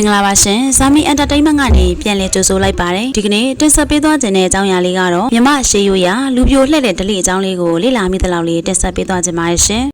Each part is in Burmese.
င်္ဂလာပါရှင်ဇာမီအန်တာတိန်မန့်ကနေပြန်လည်ကြိုဆိုလိုက်ပါတယ်ဒီကနေ့တင်ဆက်ပေးသွားခြင်းတဲ့အကြောင်းအရာလေးကတော့မြမရှေးရိုးရာလူပြိုလှဲ့တဲ့ဒလိအကြောင်းလေးကိုလေ့လာမိသလောက်လေးတင်ဆက်ပေးသွားခြင်းပါရှင်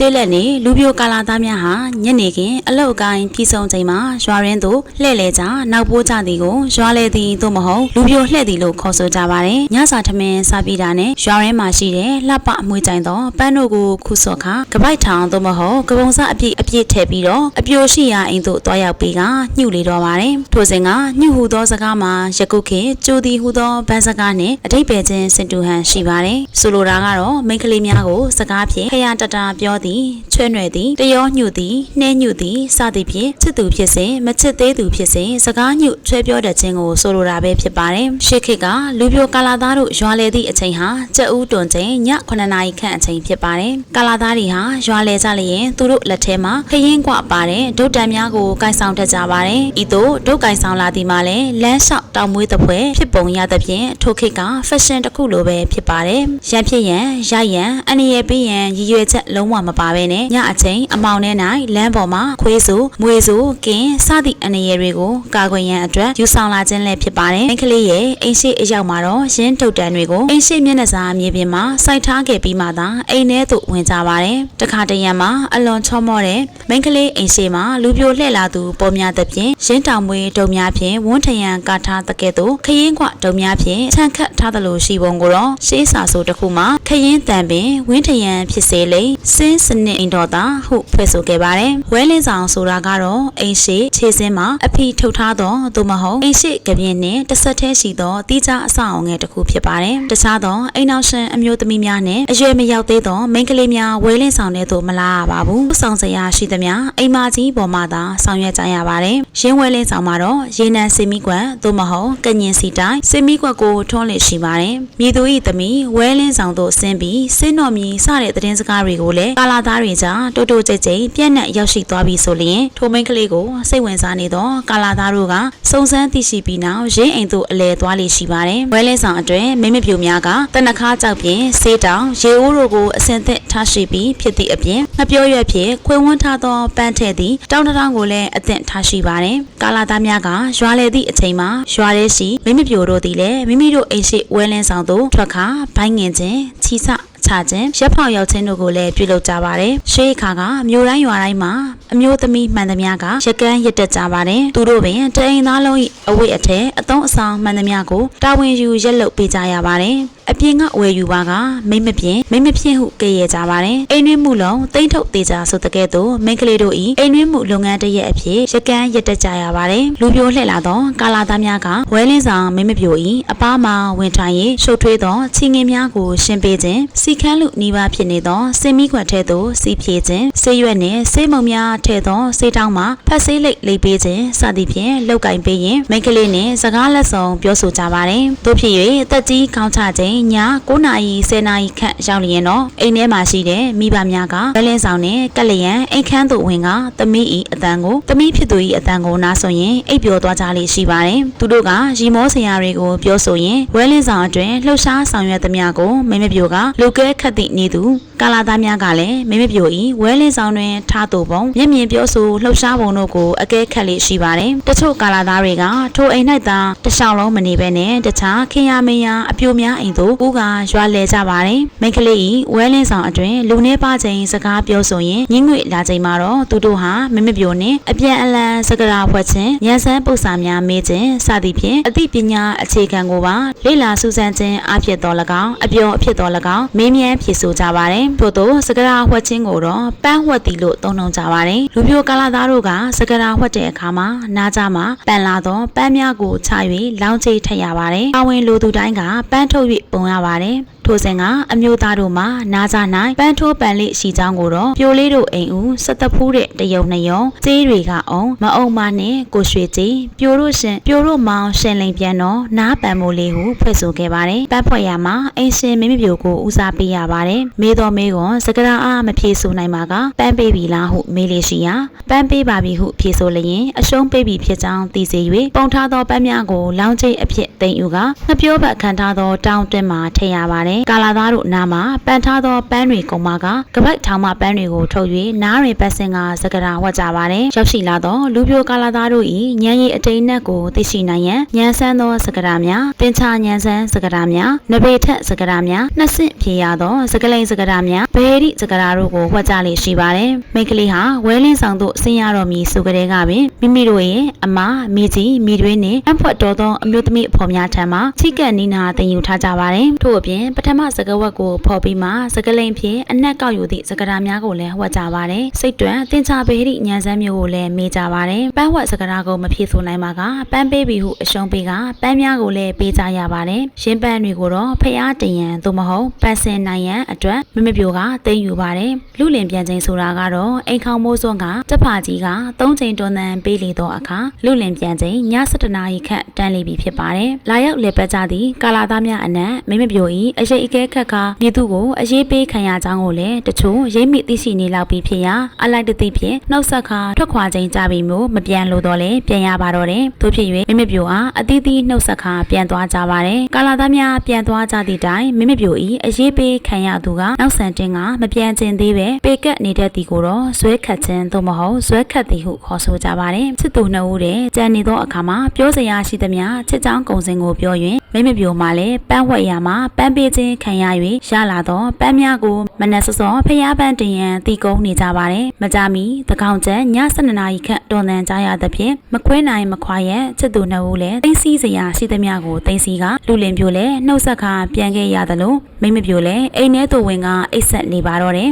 ကျေးလက်နေလူပြိုကာလာသားများဟာညနေခင်းအလောက်အကိုင်းပြည်ဆုံးချိန်မှာရွာရင်းသို့လှဲ့လေကြနောက်ပိုးကြသည်ကိုရွာလေသည်သို့မဟုတ်လူပြိုလှဲ့သည်လို့ခေါ်ဆိုကြပါတယ်ညစာထမင်းစားပြီးတာနဲ့ရွာရင်းမှာရှိတဲ့လှပအမွေကြိုင်သောပန်းတို့ကိုခုစော့ခါကပိုက်ထောင်သို့မဟုတ်ကပုံစအပြည့်အပြည့်ထည့်ပြီးတော့အပြိုရှိရာအိမ်သို့တွားရောက်ပြီးကညှို့လေတော့ပါတယ်ထိုစဉ်ကညှို့ဟူသောစကားမှာယကုခေကျိုသည်ဟူသောဗန်းစကားနှင့်အတိတ်ပဲချင်းစင်တူဟန်ရှိပါတယ်ဆိုလိုတာကတော့မိန်းကလေးများကိုစကားဖြင့်ခရတတာပြောသည်ချွဲ့နွယ်သည်တရောညှို့သည်နှဲညှို့သည်စသည်ဖြင့်ချစ်သူဖြစ်စေမချစ်သေးသူဖြစ်စေစကားညှို့ချွဲပြောတတ်ခြင်းကိုဆိုလိုတာပဲဖြစ်ပါတယ်ရှေ့ခေတ်ကလူပြိုကာလာသားတို့ရွာလေသည့်အချိန်ဟာကြက်ဦးတွန်ချိန်ည9နာရီခန့်အချိန်ဖြစ်ပါတယ်ကာလာသားတွေဟာရွာလေကြလျင်သူတို့လက်ထဲမှာခရင်ကွပါတဲ့ဒုတ်တံများကိုကိုင်ဆောင်တတ်ကြပါတယ်ဤသို့ဒုတ်ကိုင်ဆောင်လာသည်မှာလည်းလမ်းလျှောက်တောင်မွေးတဲ့ဖွဲဖြစ်ပုံရသဖြင့်ထိုခေတ်ကဖက်ရှင်တစ်ခုလိုပဲဖြစ်ပါတယ်ရန်ဖြစ်ရန်ရရန်အနေရပေးရန်ရည်ရွယ်ချက်လုံးဝမပါဘဲနဲ့ညအချိန်အမောင်ထဲ၌လမ်းပေါ်မှာခွေးစုမွေစုကင်းစသည့်အနေရတွေကိုကာကွယ်ရန်အတွက်ယူဆောင်လာခြင်းလည်းဖြစ်ပါတယ်မိန်းကလေးရဲ့အိမ်ရှိအရောက်မှာတော့ရင်းထုတ်တန်တွေကိုအိမ်ရှိမျက်နှာစာမြေပြင်မှာစိုက်ထားခဲ့ပြီးမှသာအိမ်ထဲသို့ဝင်ကြပါတယ်တခါတရံမှာအလွန်ချောမောတဲ့မိန်းကလေးအိမ်ရှိမှာလူပြိုလှဲ့လာသူပေါ်များသဖြင့်ရင်းတောင်မွေးတုံများဖြင့်ဝန်းထရံကာထားတကဲ့သို့ခရင်ခွတုံများဖြင့်ခြံခတ်ထားသလိုရှိပုံကိုတော့ရှေးစာဆိုတစ်ခုမှာ ခရင်တန်ပင်ဝင်းထရံဖြစ်စေလေစင်းစနစ်အိမ်တော်သားဟုဖွဲ့ဆိုခဲ့ပါတယ်ဝဲလင်းဆောင်ဆိုတာကတော့အိမ်ရှိခြေစင်းမှာအဖီထုတ်ထားသောသို့မဟုတ်အိမ်ရှိကပြင်းနှင့်တစ်ဆက်တည်းရှိသောတိကျအဆောက်အုံငယ်တစ်ခုဖြစ်ပါတယ်တခြားသောအိမ်နောက်ရှင်အမျိုးသမီးများနဲ့အရွယ်မရောက်သေးသောမိန်းကလေးများဝဲလင်းဆောင်တဲ့သို့မလာရပါဘူးဆောင်စရာရှိသမျှအိမ်မကြီးပေါ်မှာသာဆောင်ရွက်ကြရပါတယ်ရင်းဝဲလင်းဆောင်မှာတော့ရေနံစင်မီကွက်သို့မဟုတ်ကညင်စီတိုင်းစင်မီကွက်ကိုထွန်းလစ်ရှိပါတယ်မြည်သူ၏သမီးဝဲလင်းဆောင်သို့ဆင်းပြီးစင်းတော်မြည်စတဲ့သတင်းစကားတွေကိုလည်းကာလာသားတွေကြားတိုးတိုးကြိတ်ကြိတ်ပြန့်နှံ့ရောက်ရှိသွားပြီဆိုလျင်ထိုမိန်းကလေးကိုစိတ်ဝင်စားနေသောကာလာသားတို့ကစုံစမ်းသိရှိပြီးနောက်ရင်းအိမ်သို့အလဲသွားလေရှိပါတယ်ဝဲလင်းဆောင်အတွင်းမိမပြူများကတနခါကြောက်ပြင်ဆေးတောင်ရေအိုးတို့ကိုအစင်သက်ထားရှိပြီးဖြစ်သည့်အပြင်ငပြောရွက်ဖြင့်ခွေဝန်းထားသောပန်းထည့်သည့်တောင်းတထောင်ကိုလည်းအသင့်ထားရှိပါတယ်ကာလာသားများကရွာလေသည့်အချိန်မှာရွာရဲရှိမိမပြူတို့သည်လည်းမိမိတို့အိမ်ရှိဝဲလင်းဆောင်သို့ထွက်ခါဘိုင်းငင်ခြင်းချီဆချခြင်းရက်ဖောက်ရောက်ခြင်းတို့ကိုလည်းပြုလုပ်ကြပါတယ်။ရှေးအခါကမြို့တိုင်းရွာတိုင်းမှာအမျိုးသမီးမှန်သမျှကရကန်းရစ်တက်ကြပါတယ်။သူတို့ပင်တအိမ်သားလုံး၏အဝိတ်အထည်အသုံးအဆောင်မှန်သမျှကိုတာဝန်ယူရက်လုပ်ပေးကြရပါတယ်။အပြင်ကဝယ်ယူပါကမိမ့်မပြင်းမိမ့်မပြင်းဟုကြရကြပါတယ်။အိမ်တွင်းမှုလုံးတိမ့်ထုတ်သေးကြဆိုတဲ့ကဲ့သို့မိန်းကလေးတို့ဤအိမ်တွင်းမှုလုပ်ငန်းတစ်ရက်အဖြစ်ရကန်းရတက်ကြရပါတယ်။လူပြိုလှည့်လာသောကာလာသားများကဝဲလင်းဆောင်မိမ့်မပြိုဤအပားမှာဝင်ထိုင်၍ရှုပ်ထွေးသောချီငင်များကိုရှင်းပေးခြင်းစီခန်းလူနီးပါးဖြစ်နေသောစင်မီခွက်ထဲသို့စီးဖြည့်ခြင်းဆေးရွက်နှင့်ဆေးမုံများထဲသောဆေးတောင်းမှာဖက်ဆေးလိပ်လိပ်ပေးခြင်းစသည်ဖြင့်လောက်ကင်ပေးရင်မိန်းကလေးနှင့်စကားလက်ဆောင်ပြောဆိုကြပါတယ်။တို့ဖြစ်၍တက်ကြီးကောင်းချခြင်းည9နာရီ10နာရီခန့်ရောက်လျင်တော့အိမ်ထဲမှာရှိတဲ့မိဘများကဘလင်းဆောင်နဲ့ကက်လျံအိမ်ခန်းသို့ဝင်ကသမီးဤအတန်ကိုသမီးဖြစ်သူဤအတန်ကိုနားဆိုရင်အိပ်ပျော်သွားကြလေရှိပါတယ်။သူတို့ကရီမောဆရာတွေကိုပြောဆိုရင်ဝဲလင်းဆောင်အတွင်းလှုပ်ရှားဆောင်ရွက်သမျှကိုမိမပြိုကလူကဲခတ်သည့်နေသူကာလာသားများကလည်းမိမပြိုဤဝဲလင်းဆောင်တွင်ထားသူပုံမျက်မြင်ပြောဆိုလှုပ်ရှားပုံတို့ကိုအကဲခတ်လေရှိပါတယ်။တချို့ကာလာသားတွေကထိုအိမ်၌သာတခြားလုံးမနေဘဲနဲ့တခြားခင်ရမင်းရအပြိုများအိမ်သို့ကူးကရွာလဲကြပါတယ်။မိန်းကလေးဤဝဲလင်းဆောင်အတွင်လူနေပါချိန်စကားပြောဆိုရင်ညင်ငွေလာချိန်မှာတော့သူတို့ဟာမမပြိုနဲ့အပြန်အလှန်စကားဖွဲ့ခြင်းညံစမ်းပု္ပ္ပာများမေးခြင်းစသည်ဖြင့်အသိပညာအခြေခံကိုပါလေ့လာစူးစမ်းခြင်းအဖြစ်တော်၎င်းအပြောအဖြစ်တော်၎င်းမေးမြန်းဖြေဆိုကြပါတယ်။ထို့သောစကားဖွဲ့ခြင်းကိုတော့ပန်းဝတ်တီလို့သုံးနှုန်းကြပါတယ်။လူပြိုကာလာသားတို့ကစကားဖွဲ့တဲ့အခါမှာနားကြမှာပန်လာသောပန်းများကိုချ၍လောင်းချထည့်ရပါတယ်။အဝင်လိုသူတိုင်းကပန်းထုတ်၍ပုံရပါတယ်။ထိုစဉ်ကအမျိုးသားတို့မှာနားကြ၌ပန်းထိုးပန်လေးရှိကြောင်းကိုတော့ပြိုလေးတို့အိမ်ဦးစက်တဖူးတဲ့တယုံနှယုံကျေးတွေကအောင်မအုံမနဲ့ကိုရွှေကြီးပြိုတို့ရှင်ပြိုတို့မောင်ရှင်လိန်ပြန်တော့နားပန်မိုးလေးဟုဖွဲ့ဆိုခဲ့ပါတယ်ပန်းဖွဲ့ရမှာအိမ်ရှင်မင်းမပြိုကိုဦးစားပေးရပါတယ်မေးတော်မေးကွန်စကရာအားမဖြေဆိုနိုင်ပါကပန်းပေးပြီလားဟုမေးလေရှိရာပန်းပေးပါပြီဟုဖြေဆိုလျင်အရှုံးပေးပြီဖြစ်ကြောင်းသိစေ၍ပုံထားသောပန်းများကိုလောင်းချိတ်အဖြစ်သိမ့်ယူကငပြောဘတ်ခံထားသောတောင်းတွင်းမှာထည့်ရပါတယ်ကာလာသားတို့နားမှာပန်ထားသောပန်းတွေကုန်မှာကကပိုက်ထောင်မှပန်းတွေကိုထုတ်၍နားတွင်ပတ်စင်ကစကရာဝတ်ကြပါတယ်ရောက်ရှိလာသောလူပြိုကာလာသားတို့၏ညံရည်အတိန်နက်ကိုသိရှိနိုင်ရန်ညံဆန်းသောစကရာများတင်ချညံဆန်းစကရာများနဘေထက်စကရာများနှစ်ဆင့်ဖြေရသောစကလိန်စကရာများဘေရီစကရာတို့ကိုဝတ်ကြလေရှိပါတယ်မိတ်ကလေးဟာဝဲလင်းဆောင်သို့ဆင်းရတော်မူဆိုကြတဲ့ကပင်မိမိတို့ရဲ့အမမိကြီးမိတွင်းနှင့်အဖွက်တော်သောအမျိုးသမီးအဖော်များထံမှချိကက်နီနာတင်ယူထားကြပါတယ်ထို့အပြင်ပထမစကဝတ်ကိုဖော်ပြီးမှစကလိန်ဖြင့်အနက်ကောက်ယူသည့်စကရာများကိုလည်းဝတ်ကြပါတယ်စိတ်တွန်တင်ချဘေရီညံစမ်းမျိုးကိုလည်းမေးကြပါတယ်ပန်းဝတ်စကရာကိုမဖြေဆိုနိုင်ပါကပန်းပေးပြီဟုအရှုံးပေးကပန်းများကိုလည်းပေးကြရပါတယ်ရင်းပန်းတွေကိုတော့ဖျားတင်ရန်သို့မဟုတ်ပန်းစင်နိုင်ရန်အတွက်မမပြိုကတင်ယူပါတယ်လူလင်ပြန်ချိန်ဆိုတာကတော့အိမ်ခေါင်မိုးစွန်းကတက်ဖာကြီးကသုံးချိန်တွန်းတန်ပေးလေသောအခါလူလင်ပြန်ချိန်ည7နာရီခန့်တန်းလေပြီဖြစ်ပါတယ်လာရောက်လေပတ်ကြသည့်ကာလာသားများအနက်မမပြိုဤအရေးအကဲခတ်ကမြေသူကိုအရေးပေးခံရကြောင်းကိုလည်းတချို့ရိပ်မိသိရှိနေလောက်ပြီးဖြစ်ရာအလိုက်တသိဖြင့်နှုတ်ဆက်ခါထွက်ခွာချိန်ကြပြီမို့မပြန်လို့တော့လဲပြန်ရပါတော့တယ်တို့ဖြစ်၍မမပြိုအားအသီးသီးနှုတ်ဆက်ခါပြန်သွားကြပါတယ်ကာလာသားများပြန်သွားကြသည့်တိုင်မမပြိုဤအရေးပေးခံရသူကနောက်ဆန်တင်ကမပြန်ကျင်သေးပဲပေကက်နေတဲ့တီကိုတော့ဇွဲခတ်ခြင်းသို့မဟုတ်ဇွဲခတ်သည်ဟုခေါ်ဆိုကြပါတယ်ချစ်သူနှစ်ဦးတည်းကြံနေသောအခါမှာပြောစရာရှိသမျှချစ်ချောင်းကုံစင်ကိုပြော၍မိမပြိုမှလည်းပန်းဝက်ရမှာပန်းပေးခြင်းခံရ၍ရလာသောပန်းများကိုမနက်စောစောဖျားပန်းတင်ရန်တီကုန်းနေကြပါတယ်မကြမီသကောင်ကျန်ည7နာရီခန့်တော်တန်ကြရသဖြင့်မခွဲနိုင်မခွာရက်ချစ်သူနှစ်ဦးလည်းသိသိစရာရှိသမျှကိုသိသိကလူလင်ပြိုလည်းနှုတ်ဆက်ခါပြန်ခဲ့ရသလိုမိမပြိုလည်းအိမ်ထဲသို့ဝင်ကအိတ်ဆက်နေပါတော့တယ်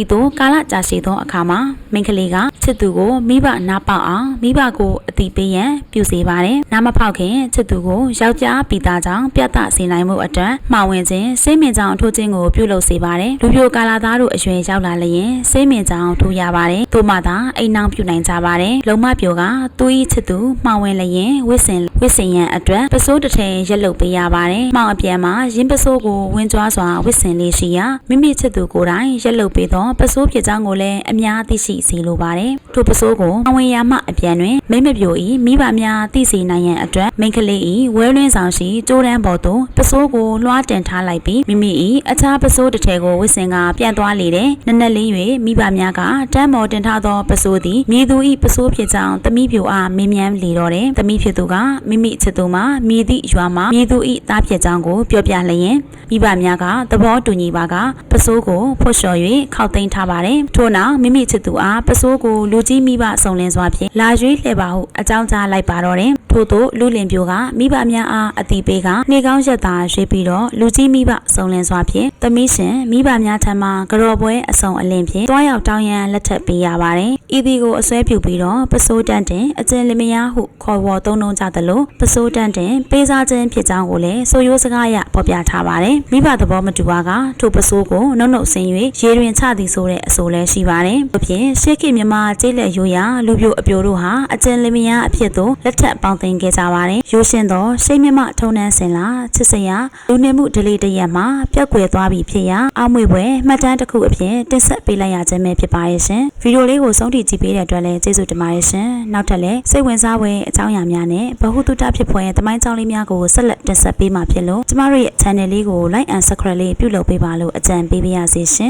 ဤသို့ကာလကြာရှည်သောအခါမှာမိန်းကလေးကချစ်သူကိုမိဘနားပေါက်အောင်မိဘကိုအတိပေးရန်ပြုစေပါတယ်။နားမဖောက်ခင်ချစ်သူကိုယောက်ျားပိသားကြောင့်ပြတ်တစေနိုင်မှုအတွက်မှာဝင်ခြင်းစိတ်မင်ကြောင်ထိုးခြင်းကိုပြုလုပ်စေပါတယ်။လူပြိုကာလာသားတို့အရွယ်ရောက်လာလျင်စိတ်မင်ကြောင်ထိုးရပါတယ်။သို့မှသာအိမ်နှောင်ပြုနိုင်ကြပါတယ်။လုံမပြိုကသူ၏ချစ်သူမှာဝင်လျင်ဝစ်စင်ဝစ်စင်ရန်အတွက်ပစိုးတစ်ထည်ရက်လုပ်ပေးရပါတယ်။မှောင်အပြန်မှာရင်းပစိုးကိုဝင်းကြွားစွာဝစ်စင်လေးရှိရာမိမိချစ်သူကိုယ်တိုင်ရက်လုပ်ပေးသောပစိုးဖြစ်ကြောင်းကိုလည်းအများသိရှိစေလိုပါတယ်။ထိုပစိုးကိုအဝင်ရမှအပြန်တွင်မိမပြိုဤမိဘများသိစေနိုင်ရန်အတွက်မိန်းကလေးဤဝဲလွင်းဆောင်ရှိကျိုးတန်းပေါ်သို့ပစိုးကိုလွှားတင်ထားလိုက်ပြီးမိမိဤအခြားပစိုးတစ်ထည်ကိုဝစ်စင်ကပြန်သွားလေတဲ့နက်နက်လေး၍မိဘများကတန်းမော်တင်ထားသောပစိုးသည်မြေသူဤပစိုးဖြစ်ကြောင်းသမီးပြိုအားမင်းမြန်းလေတော့တယ်။သမီးဖြစ်သူကမိမိချစ်သူမှာမြေသည့်ရွာမှာမြေသူဤသားဖြစ်ကြောင်းကိုပြောပြလျင်မိဘများကသဘောတူညီပါကပစိုးကိုဖွတ်လျှော်၍ခောက်သိမ်းထားပါတယ်။ထို့နောက်မိမိချစ်သူအားပစိုးကိုလူကြီးမိဘစုံလင်စွာဖြင့်လာရွေးလှည့်ပါဟုအကြောင်းကြားလိုက်ပါတော့တယ်။ထို့သို့လူလင်ပြိုကမိဘများအားအတိပေးကနေကောင်းရက်သာရွေးပြီးတော့လူကြီးမိဘစုံလင်စွာဖြင့်သမီးရှင်မိဘများထံမှကြော်ပွဲအစုံအလင်ဖြင့်တွားရောက်တောင်းရန်လက်ထပ်ပေးရပါတယ်။ဤဒီကိုအစွဲပြုပြီးတော့ပစိုးတန်းတင်အကျဉ်လင်မယားဟုခေါ်ဝေါ်သုံးနှုံကြသလိုပစိုးတန်းတင်ပေးစားခြင်းဖြစ်ကြောင်းကိုလည်းဆိုရိုးစကားအရဖော်ပြထားပါတယ်။မိဘသဘောမတူပါကထိုပစိုးကိုနှုတ်နှုတ်ဆင်း၍ရေတွင်ချသည်ဆိုတဲ့အဆိုလည်းရှိပါတယ်။အဖြစ်ရှေးခေတ်မြမကျေးလက်ရိုးရာလူပြိုအပြိုတို့ဟာအကျဉ်လင်မယားအဖြစ်သို့လက်ထပ်ပေါင်းသင်ခဲ့ကြပါတယ်။ရိုးရှင်သောရှိမြမထုံနှန်းစင်လာချစ်စရာလူနေမှုဒလေးတရက်မှာပြက်ကွယ်သွားပြီဖြစ်ရာအမွေပွဲမှတ်တမ်းတစ်ခုအဖြစ်တင်ဆက်ပေးလိုက်ရခြင်းပဲဖြစ်ပါရဲ့ရှင်။ဗီဒီယိုလေးကိုဆုံးထိကြည့်ပေးတဲ့အတွက်လည်းကျေးဇူးတင်ပါတယ်ရှင်။နောက်ထပ်လည်းစိတ်ဝင်စားဖွယ်အကြောင်းအရာများနဲ့ဗဟုသုတဖြစ်ဖွယ်သမိုင်းကြောင်းလေးများကိုဆက်လက်တင်ဆက်ပေးမှာဖြစ်လို့ကျမတို့ရဲ့ channel လေးကို like and subscribe လေးပြုလုပ်ပေးပါလို့အကြံပေးပါရစေရှင်